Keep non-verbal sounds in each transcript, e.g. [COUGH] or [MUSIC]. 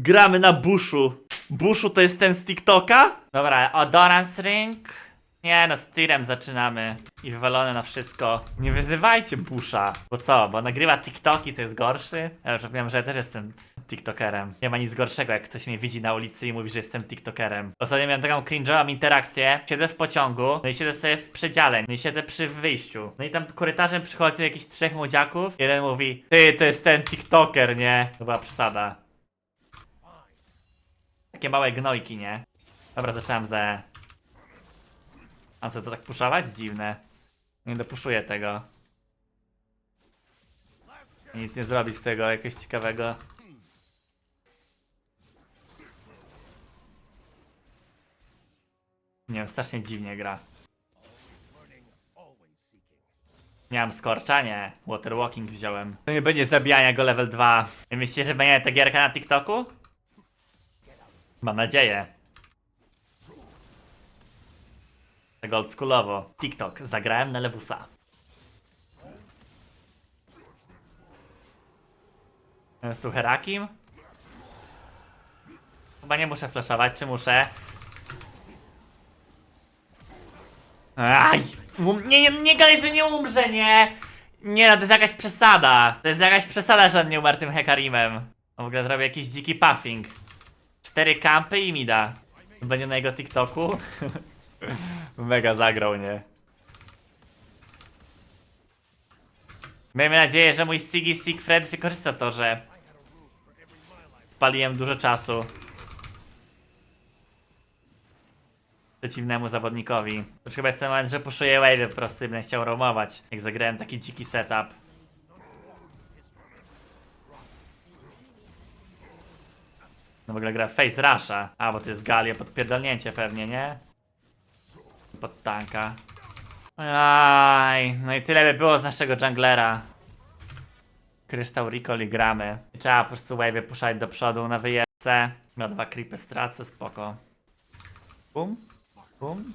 Gramy na Bushu. Bushu to jest ten z TikToka? Dobra, Odorance Ring. Nie no, z tirem zaczynamy. I wywalone na wszystko. Nie wyzywajcie Busha. Bo co, bo nagrywa TikToki, to jest gorszy? Ja już wiem, że ja też jestem TikTokerem. Nie ma nic gorszego, jak ktoś mnie widzi na ulicy i mówi, że jestem TikTokerem. Ostatnio miałem taką cringe'ową interakcję. Siedzę w pociągu, no i siedzę sobie w przedziale, no i siedzę przy wyjściu. No i tam korytarzem przychodzi jakichś trzech młodziaków. Jeden mówi, ty, to jest ten TikToker, nie? To była przesada. Takie małe gnojki, nie? Dobra, zacząłem ze... A co, to tak puszować? Dziwne. Nie dopuszuję tego. Nic nie zrobi z tego jakiegoś ciekawego. Nie wiem, strasznie dziwnie gra. Miałem skorcza? Nie. Waterwalking wziąłem. To nie będzie zabijania go level 2. Wy Myślicie, że będzie ta gierka na TikToku? Mam nadzieję. Tak oldschoolowo. TikTok. Zagrałem na lewusa. Jest tu Herakim? Chyba nie muszę flashować, czy muszę? Aj! Um, nie, nie, nie gadaj, że nie umrze, nie! Nie no, to jest jakaś przesada. To jest jakaś przesada, że on nie umarł tym Hekarimem. On w ogóle zrobił jakiś dziki puffing. Cztery kampy i mi da. Będzie na jego TikToku. [LAUGHS] Mega zagrał, nie? Miejmy nadzieję, że mój Siggy Sigfred wykorzysta to, że spaliłem dużo czasu przeciwnemu zawodnikowi. To już chyba jest ten moment, że puszuję wave po prostu i będę chciał roamować, jak zagrałem taki dziki setup. No w ogóle gra Face Rusha. A, bo to jest Galia, podpierdolnięcie pewnie, nie? Pod tanka. Aj, no i tyle by było z naszego junglera. Kryształ Recall i gramy. Trzeba po prostu wave puszczać do przodu na wyjezdce. Miał dwa creepy stracę, spoko. Bum, bum.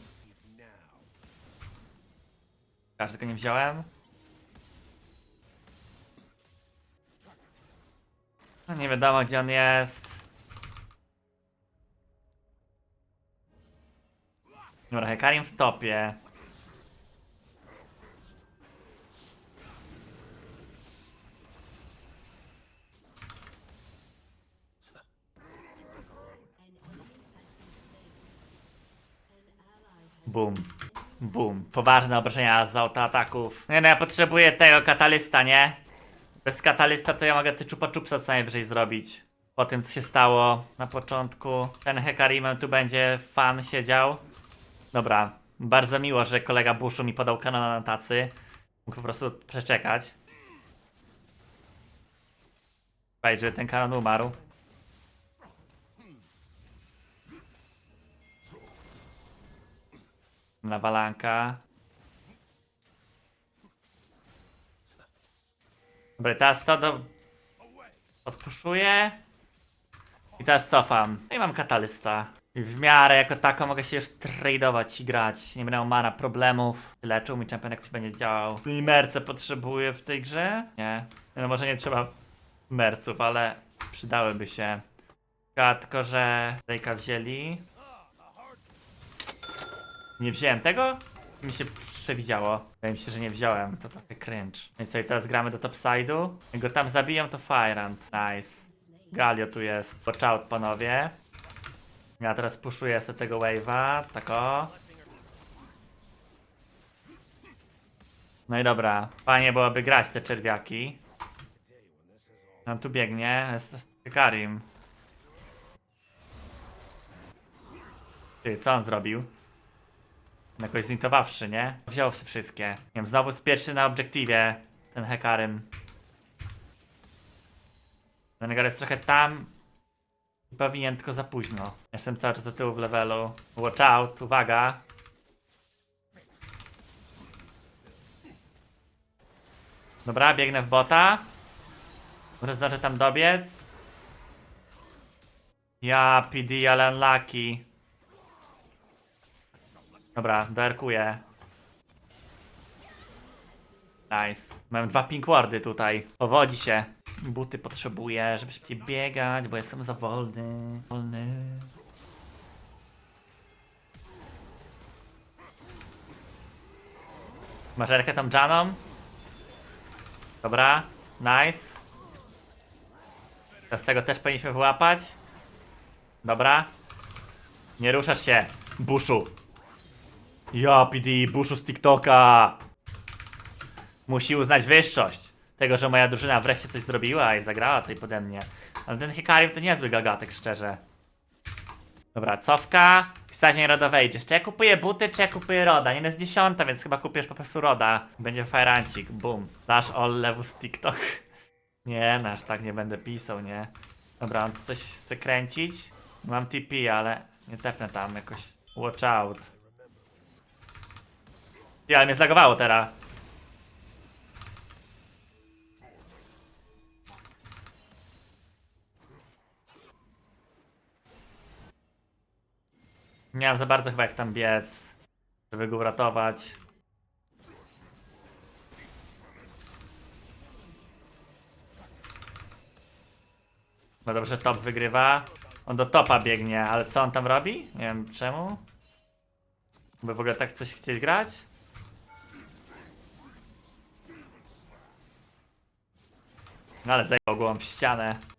Aż tego nie wziąłem. No nie wiadomo gdzie on jest. Dobra, Hekarim w topie. Bum. Bum. Poważne obrażenia z autoataków. Nie no, ja potrzebuję tego katalysta, nie? Bez katalysta to ja mogę ty czupa czupsa co najwyżej zrobić. Po tym co się stało na początku. Ten Hekarimem tu będzie fan siedział. Dobra. Bardzo miło, że kolega Bushu mi podał kanał na tacy. Mógł po prostu przeczekać. Fajnie, że ten kanał umarł. Nawalanka. Dobra, teraz to do... Odpuszuję. I teraz cofam. No i mam katalysta. W miarę jako tako mogę się już tradeować i grać. Nie będę miał mana problemów. Leczył mi champion jakoś będzie działał. I merce potrzebuję w tej grze? Nie. No może nie trzeba merców, ale przydałyby się. Tylko że Drake'a wzięli. Nie wziąłem tego? Mi się przewidziało. Wydaje mi się, że nie wziąłem. To trochę cringe. No i co, i teraz gramy do topside'u. Jak go tam zabiją, to Firehand. Nice. Galio tu jest. Watch out, panowie. Ja teraz puszuję sobie tego wave'a. Tak o. No i dobra. Fajnie byłoby grać te czerwiaki. On tu biegnie. Jest Karim. Ty, co on zrobił? Jakoś zintowawszy, nie? Wziął sobie wszystkie. Nie wiem, znowu jest pierwszy na obiektywie ten Hekarym. Ten Hekar jest trochę tam. Powinien tylko za późno. Jestem cały czas do tyłu w levelu. Watch out, uwaga. Dobra, biegnę w bota. Zdążę tam dobiec. Ja, PD, ale unlucky. Dobra, doerkuję. Nice. Mam dwa pink wardy tutaj. Powodzi się. Buty potrzebuję, żeby szybciej biegać, bo jestem za wolny. Wolny. Masz rękę tam Janą? Dobra, nice. Teraz tego też powinniśmy wyłapać. Dobra. Nie ruszasz się, Bushu. Ja, PD, Bushu z TikToka. Musi uznać wyższość tego, że moja drużyna wreszcie coś zrobiła i zagrała tutaj pode mnie. Ale ten Hikarim to niezły gagatek, szczerze. Dobra, cofka. Wstanie Roda wejdziesz. Czy ja kupuję buty, czy ja kupuję Roda? Nie no, jest dziesiąta, więc chyba kupisz po prostu Roda. Będzie fajrancik, boom. Dash all levels TikTok. [LAUGHS] Nie, nasz tak nie będę pisał, nie. Dobra, on tu coś chce kręcić. Mam TP, ale nie tepnę tam jakoś. Watch out. Ja, ale mnie zlagowało teraz. Nie mam za bardzo chyba jak tam biec, żeby go uratować. No dobrze, top wygrywa. On do topa biegnie, ale co on tam robi? Nie wiem czemu. By w ogóle tak coś chcieć grać? No ale zajęło głową w ścianę.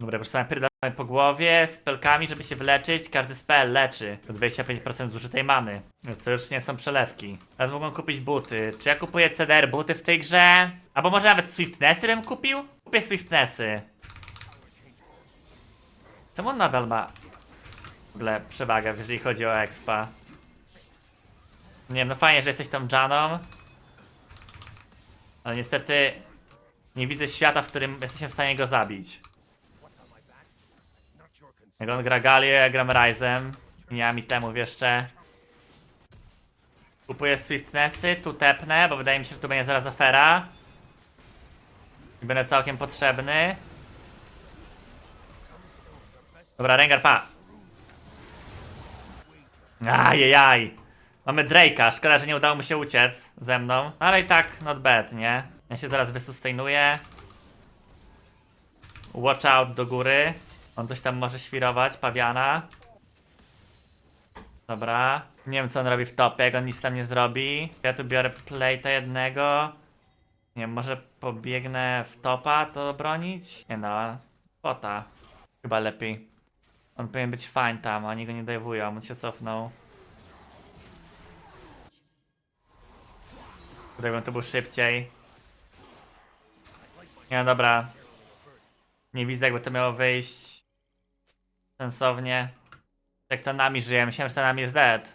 Dobra, proszę sobie pierdolamy po głowie z pelkami, żeby się wyleczyć. Każdy spell leczy do 25% zużytej many. Więc to już nie są przelewki. Teraz mogą kupić buty. Czy ja kupuję CDR buty w tej grze? Albo może nawet Swiftnessy bym kupił? Kupię Swiftnessy. Czemu on nadal ma w ogóle przewagę, jeżeli chodzi o expa? Nie wiem, no fajnie, że jesteś tą Janą. Ale niestety nie widzę świata, w którym jesteśmy w stanie go zabić. Jak on gra Galię, ja gram Ryzem. Nie mam itemów jeszcze. Kupuję Swiftnessy, tu tepnę, bo wydaje mi się, że tu będzie zaraz afera. I będę całkiem potrzebny. Dobra, Rengar, pa! Ajajaj! Mamy Drake'a, szkoda, że nie udało mu się uciec ze mną. Ale i tak, not bad, nie? Ja się zaraz wysustainuję. Watch out do góry. On coś tam może świrować, pawiana. Dobra. Nie wiem co on robi w topie, jak on nic tam nie zrobi. Ja tu biorę playta jednego. Nie wiem, może pobiegnę w topa to bronić? Nie no, pota. Chyba lepiej. On powinien być fine tam, oni go nie dajwują, on się cofnął. Gdybym to był szybciej. Nie no dobra. Nie widzę jakby to miało wyjść sensownie. Jak to nami żyje, myślałem, że to nami jest dead.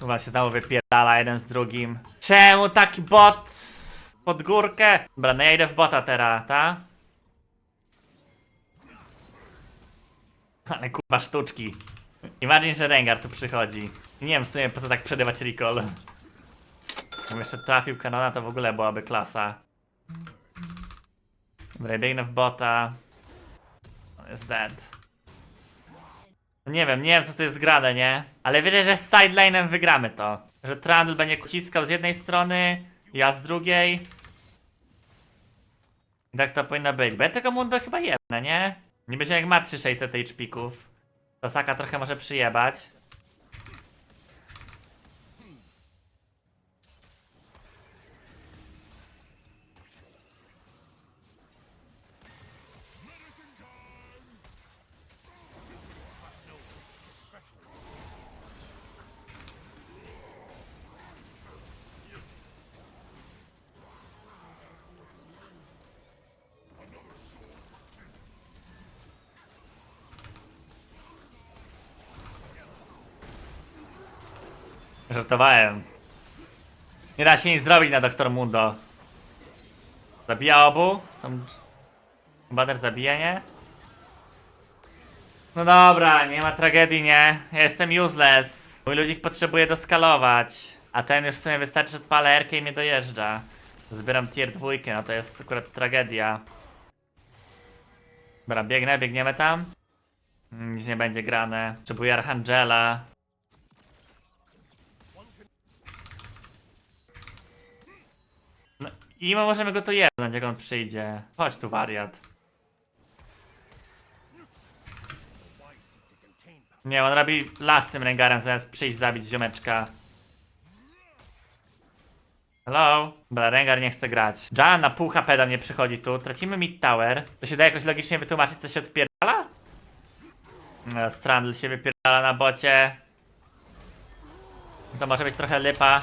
Chyba się znowu wypierdala jeden z drugim. Czemu taki bot pod górkę? Dobra, no ja idę w bota teraz, ta? Ale kurwa sztuczki. Imagine, że Rengar tu przychodzi. Nie wiem w sumie po co tak przerywać recall. Gdybym jeszcze trafił kanona, to w ogóle byłaby klasa. Dobra, biegnę w bota. On jest dead. Nie wiem, nie wiem co to jest grane, nie? Ale wierzę, że z sideline'em wygramy to. Że Trundle będzie ciskał z jednej strony, ja z drugiej. Tak to powinno być. Ja tego mundu chyba jedne, nie? Nie będzie jak ma 3600 HP-ków. To Saka trochę może przyjebać. Żartowałem. Nie da się nic zrobić na Doktor Mundo. Zabija obu. Tam... Bader zabija, nie? No dobra, nie ma tragedii, nie? Ja jestem useless. Mój ludzik potrzebuje doskalować. A ten już w sumie wystarczy, że odpalę erkę i mnie dojeżdża. Zbieram tier dwójkę, no to jest akurat tragedia. Dobra, biegnę, biegniemy tam. Nic nie będzie grane. Potrzebuję Archangela. I możemy go tu jebnąć, jak on przyjdzie. Chodź tu, wariat. Nie, on robi las tym Rengarem, zamiast przyjść zabić ziomeczka. Hello? Dobra, Rengar nie chce grać. Jan na pół HP do mnie przychodzi tu. Tracimy mid tower. To się da jakoś logicznie wytłumaczyć, co się odpierdala? No, Strandl się wypierdala na bocie. To może być trochę lipa.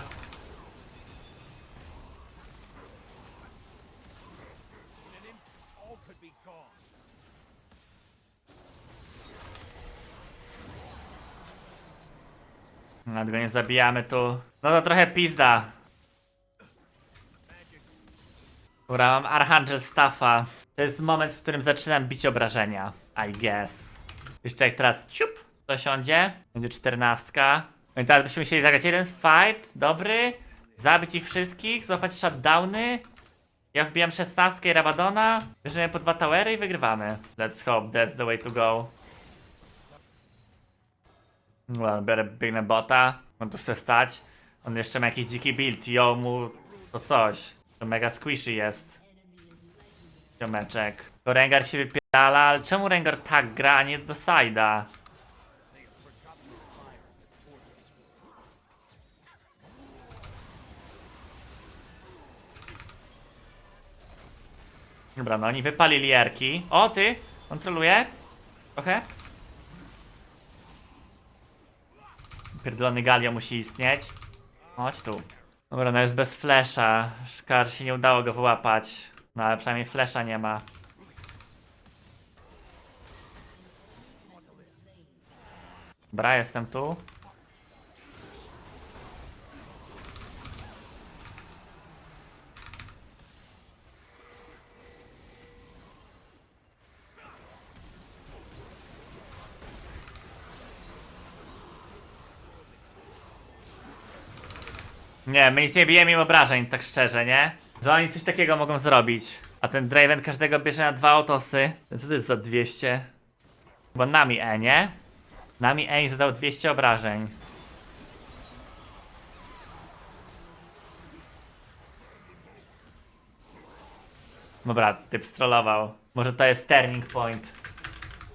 Nawet go nie zabijamy tu. No to trochę pizda. Dobra, mam Archangel Staffa. To jest moment, w którym zaczynam bić obrażenia. I guess. Jeszcze jak teraz ciup, to siądzie. Będzie czternastka. No i teraz byśmy musieli zagrać jeden fight, dobry. Zabić ich wszystkich, złapać shutdowny. Ja wbijam szesnastkę i Rabadona. Bierzemy po dwa towery i wygrywamy. Let's hope that's the way to go. Well, biorę biegnę bota. On tu chce stać. On jeszcze ma jakiś dziki build. Ją mu to coś. To mega squishy jest. Ziomeczek. To Rengar się wypierdala, ale czemu Rengar tak gra, a nie do side'a? Dobra, no oni wypalili erki. O, ty! Kontroluje? Trochę? Pierdolony Galio musi istnieć. Chodź tu. Dobra, no jest bez flesza. Szkar się nie udało go wyłapać. No ale przynajmniej flesza nie ma. Dobra, jestem tu. Nie, my nic nie bijemy im obrażeń, tak szczerze, nie? Że oni coś takiego mogą zrobić. A ten Draven każdego bierze na dwa autosy. Co to jest za 200? Bo nami E, nie? Nami E zadał 200 obrażeń. Dobra, typ strollował. Może to jest turning point.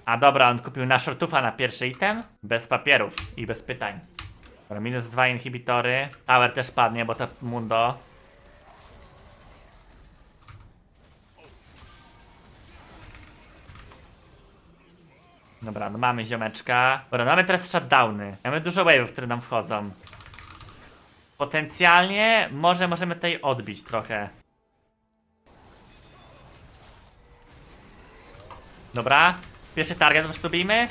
A dobra, on kupił na shortufa na pierwszy item. Bez papierów i bez pytań. Dobra, minus dwa inhibitory. Tower też padnie, bo to Mundo. Dobra, no mamy ziomeczka. Dobra, mamy teraz shutdowny. Mamy dużo wave'ów, które nam wchodzą. Potencjalnie może możemy tutaj odbić trochę. Dobra, pierwszy target po prostu bijmy.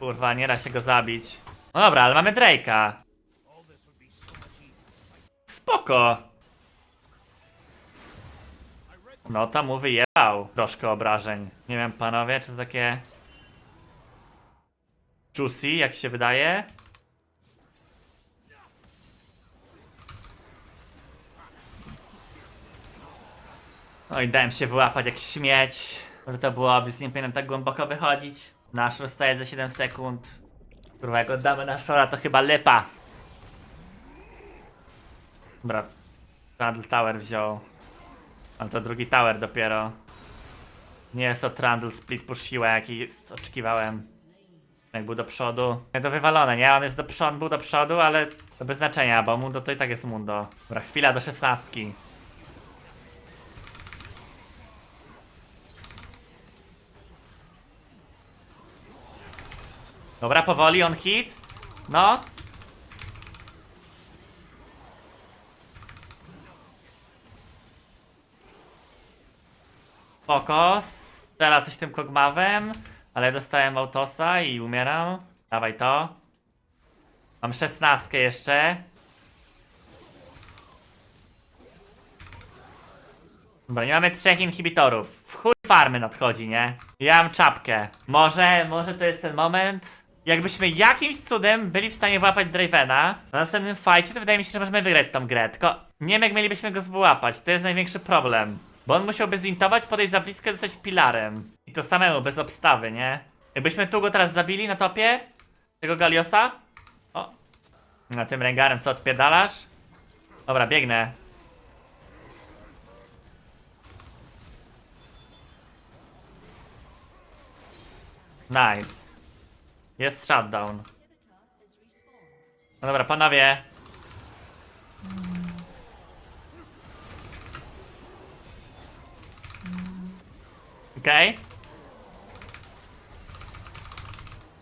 Kurwa, nie da się go zabić. No dobra, ale mamy Drake'a. Spoko. No to mu wyjebał troszkę obrażeń. Nie wiem, panowie, czy to takie... Juicy, jak się wydaje? Oj, dałem się wyłapać jak śmieć. Może to było obvious, nie powinienem tak głęboko wychodzić. Nasz zostaje za 7 sekund. Kurwa, jak oddamy na szora, to chyba lepa. Dobra. Trundle Tower wziął. Ale to drugi tower dopiero. Nie jest to Trundle Split Push siła, jaki oczekiwałem. Jak był do przodu. Nie, to wywalone, nie? On jest do przodu, był do przodu, ale to bez znaczenia, bo Mundo to i tak jest Mundo. Dobra, chwila do szesnastki. Dobra, powoli, on hit. No. Spoko. Strzela coś tym kogmawem. Ale dostałem autosa i umieram. Dawaj to. Mam szesnastkę jeszcze. Dobra, nie mamy trzech inhibitorów. W chuj farmy nadchodzi, nie? Ja mam czapkę. Może, może to jest ten moment. Jakbyśmy jakimś cudem byli w stanie włapać Dravena na następnym fajcie, to wydaje mi się, że możemy wygrać tą grę. Tylko nie wiem, jak mielibyśmy go złapać. To jest największy problem. Bo on musiałby zintować, podejść za blisko i zostać pilarem. I to samemu, bez obstawy, nie? Jakbyśmy tu go teraz zabili na topie, tego Galiosa. O, na tym Rengarem co odpierdalasz? Dobra, biegnę. Nice. Jest shutdown. No dobra, panowie. Okej.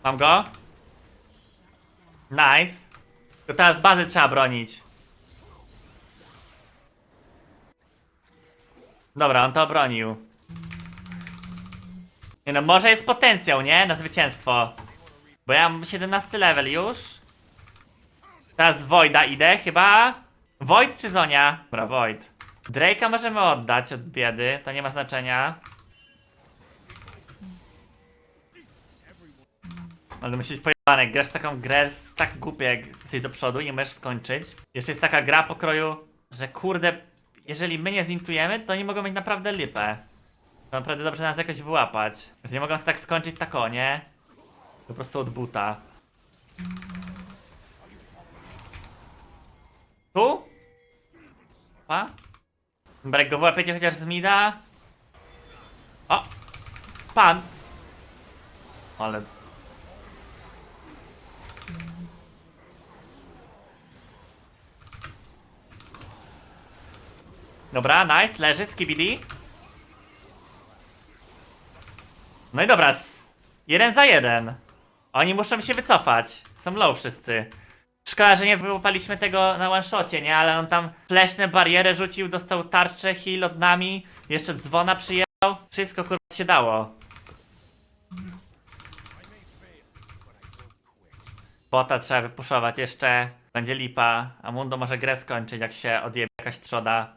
Mam go. Nice. To teraz bazy trzeba bronić. Dobra, on to obronił. Nie no, może jest potencjał, nie? Na zwycięstwo. Bo ja mam 17 level już. Teraz Voida idę chyba. Void czy Zonia? Dobra, Void. Drake'a możemy oddać od biedy, to nie ma znaczenia. Ale musi być pojebane, grasz taką grę, jest tak głupie jak jesteś do przodu i nie możesz skończyć. Jeszcze jest taka gra pokroju, że kurde, jeżeli my nie zintujemy, to oni mogą mieć naprawdę lipę. To naprawdę dobrze nas jakoś wyłapać. Że nie mogą sobie tak skończyć tak o, nie? Po prostu od buta. Tu? Pa? Jak go wyłapiecie chociaż z mida. O! Pan! Ale... Dobra, nice, leży, skibidi. No i dobra, jeden za jeden. Oni muszą się wycofać. Są low wszyscy. Szkoda, że nie wyłapaliśmy tego na one shocie, nie? Ale on tam fleszne barierę rzucił, dostał tarczę, heal od nami, jeszcze dzwona przyjechał. Wszystko kurwa się dało. Bota trzeba wypuszować jeszcze. Będzie lipa. A Mundo może grę skończyć, jak się odjebie jakaś trzoda.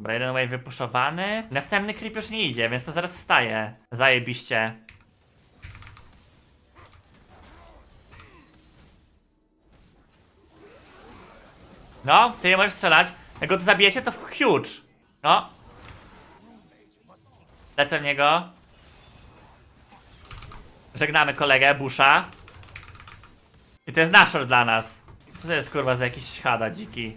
Dobra, jeden wypuszowany. Następny creep już nie idzie, więc to zaraz wstaje. Zajebiście. No, ty nie możesz strzelać. Jak go tu zabijecie, to huge. No. Lecę w niego. Żegnamy kolegę, Busha. I to jest naszor dla nas. Co to jest kurwa za jakiś hada dziki?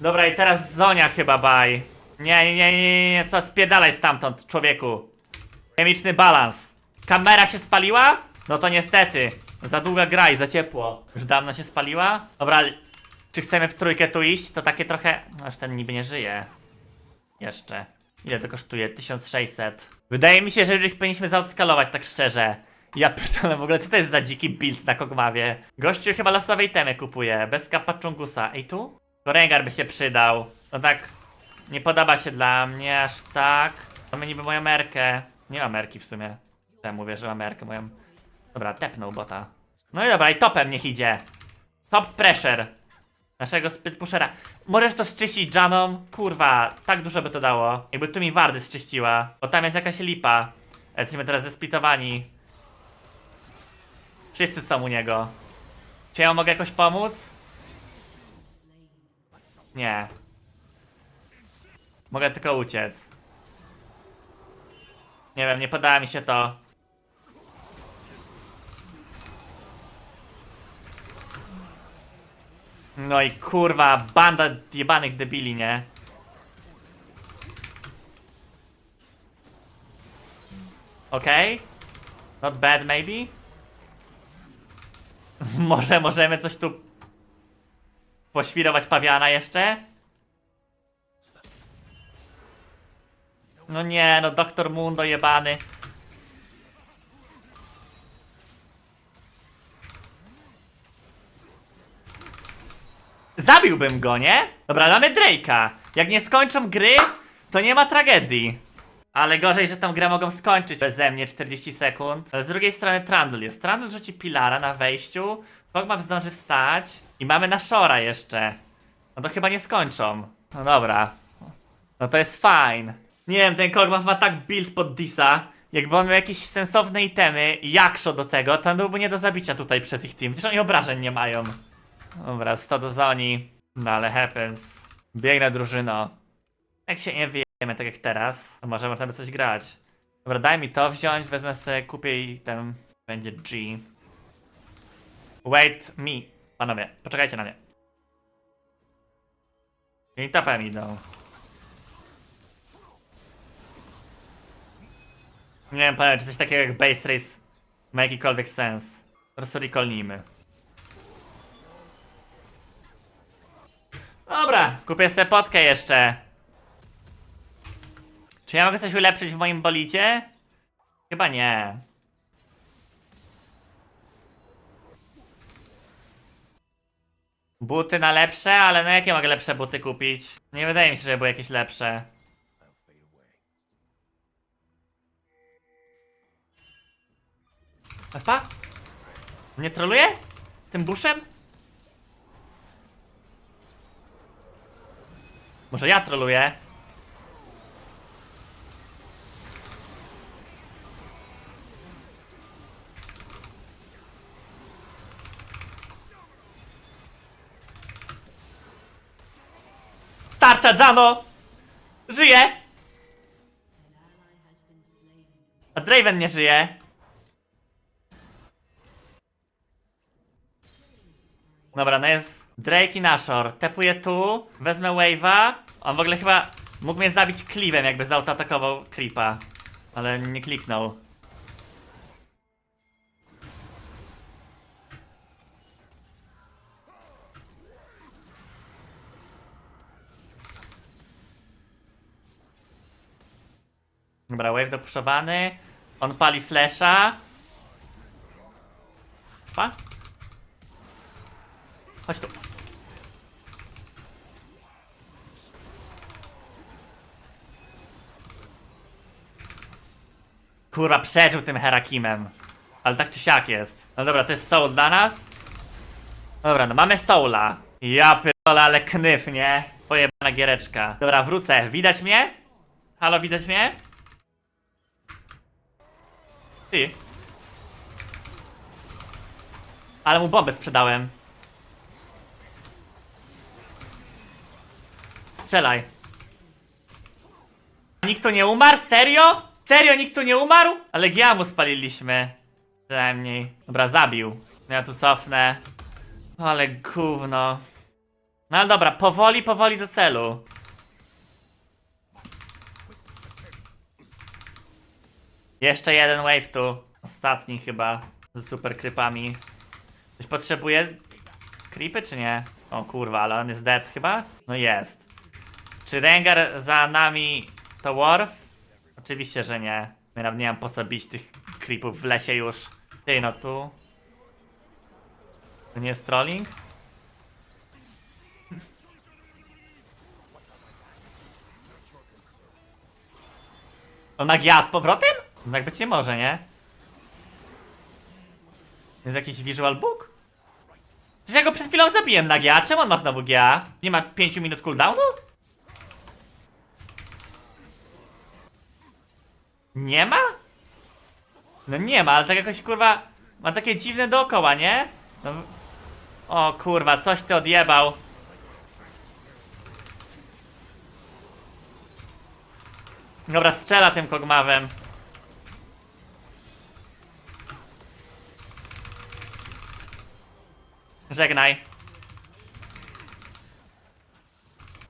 Dobra, i teraz Zonia chyba baj. Nie, nie, nie, nie, nie, co, spierdalaj stamtąd, człowieku. Chemiczny balans. Kamera się spaliła? No to niestety. Za długa gra i za ciepło. Już dawno się spaliła? Dobra, czy chcemy w trójkę tu iść? To takie trochę... Aż ten niby nie żyje. Jeszcze. Ile to kosztuje? 1600. Wydaje mi się, że już ich powinniśmy zaodskalować, tak szczerze. Ja pytam w ogóle, co to jest za dziki build na Kogmawie? Gościu chyba losowej temy kupuje, bez kapachungusa. Ej tu? To Rengar by się przydał. No tak, nie podoba się dla mnie aż tak. Mamy niby moją merkę. Nie ma merki w sumie. Ja mówię, że ma merkę moją. Dobra, tepnął bota. No i dobra, i topem niech idzie. Top pressure. Naszego spyt pushera. Możesz to zczyścić Janą? Kurwa, tak dużo by to dało. Jakby tu mi wardy zczyściła. Bo tam jest jakaś lipa. Jesteśmy teraz zesplitowani. Wszyscy są u niego. Czy ja mogę jakoś pomóc? Nie. Mogę tylko uciec. Nie wiem, nie podoba mi się to. No i kurwa, banda jebanych debili, nie? Okej. Okay. Not bad, maybe? [LAUGHS] Może możemy coś tu poświrować pawiana jeszcze? No nie, no doktor Mundo jebany. Zabiłbym go, nie? Dobra, mamy Drake'a. Jak nie skończą gry, to nie ma tragedii. Ale gorzej, że tą grę mogą skończyć beze mnie 40 sekund. Z drugiej strony Trundle jest. Trundle rzuci Pilara na wejściu. Kog'Maw zdąży wstać. I mamy na Shora jeszcze. No to chyba nie skończą. No dobra. No to jest fine. Nie wiem, ten Kog'Maw ma tak build pod Disa. Jakby on miał jakieś sensowne itemy, jakszo do tego, to on byłby nie do zabicia tutaj przez ich team. Przecież oni obrażeń nie mają. Dobra, 100 do zoni. No ale happens. Biegnę drużyno. Jak się nie wyjemy tak jak teraz, to może można by coś grać. Dobra, daj mi to wziąć, wezmę sobie, kupię i ten będzie G. Wait me. Panowie, poczekajcie na mnie. I tapem idą. Nie wiem, panowie, czy coś takiego jak base race ma jakikolwiek sens. Po prostu recallnijmy. Dobra, kupię sobie potkę jeszcze. Czy ja mogę coś ulepszyć w moim bolicie? Chyba nie. Buty na lepsze, ale na jakie mogę lepsze buty kupić? Nie wydaje mi się, że były jakieś lepsze. Alfa? Nie troluje? Tym buszem? Może ja troluję? Tarcza Jano! Żyje! A Draven nie żyje. Dobra, no jest Drake i Nashor. Tepuję tu, wezmę wave'a. On w ogóle chyba mógł mnie zabić cleavem, jakby zautakował creepa. Ale nie kliknął. Dobra, wave dopuszowany. On pali flesza. Pa? Chodź tu. Kurwa, przeżył tym Herakimem. Ale tak czy siak jest. No dobra, to jest soul dla nas. Dobra, no mamy soula. Ja pierdolę, ale knyf, nie? Pojebana giereczka. Dobra, wrócę. Widać mnie? Halo, widać mnie? Ty. Ale mu bombę sprzedałem. Strzelaj. Nikt tu nie umarł? Serio? Serio nikt tu nie umarł? Ale Giamu spaliliśmy. Przynajmniej. Dobra, zabił. Ja tu cofnę. Ale gówno. No ale dobra, powoli, powoli do celu. Jeszcze jeden wave tu. Ostatni chyba. Z super krypami. Ktoś potrzebuje creepy czy nie? O kurwa, ale on jest dead chyba? No jest. Czy Rengar za nami to Worf? Oczywiście, że nie. Ja nie mam po co bić tych creepów w lesie już. Ty no tu. To nie jest trolling? On ma z powrotem? No tak być nie może, nie? Jest jakiś visual book? Przecież ja go przed chwilą zabiłem na GA. Czemu on ma znowu GA? Nie ma 5 minut cooldownu? Nie ma? No nie ma, ale tak jakoś kurwa ma takie dziwne dookoła, nie? No, o kurwa, coś ty odjebał. Dobra, strzela tym kogmawem. Żegnaj.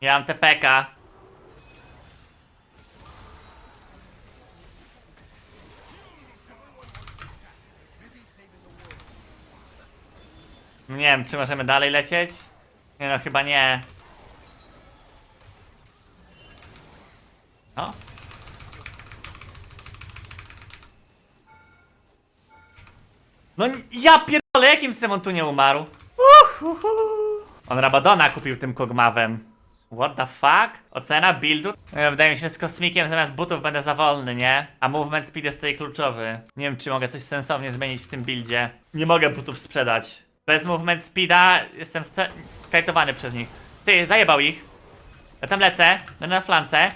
Ja mam TPK. Nie wiem, czy możemy dalej lecieć? Nie no, chyba nie. No. No ja pierdolę, jakim Simon tu nie umarł? On Rabadona kupił tym kogmawem. What the fuck? Ocena buildu? E, Wydaje mi się, że z kosmikiem zamiast butów będę za wolny, nie? A movement speed jest tutaj kluczowy. Nie wiem, czy mogę coś sensownie zmienić w tym buildzie. Nie mogę butów sprzedać. Bez movement speeda jestem sta- kajtowany przez nich. Ty, zajebał ich. Ja tam lecę, będę na flance.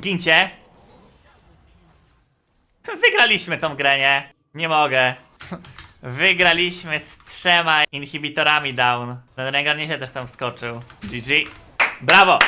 Gincie. [LAUGHS] Wygraliśmy tą grę, nie? Nie mogę. [LAUGHS] Wygraliśmy z trzema inhibitorami down. Ten Rengar nieźle też tam wskoczył. GG. Brawo!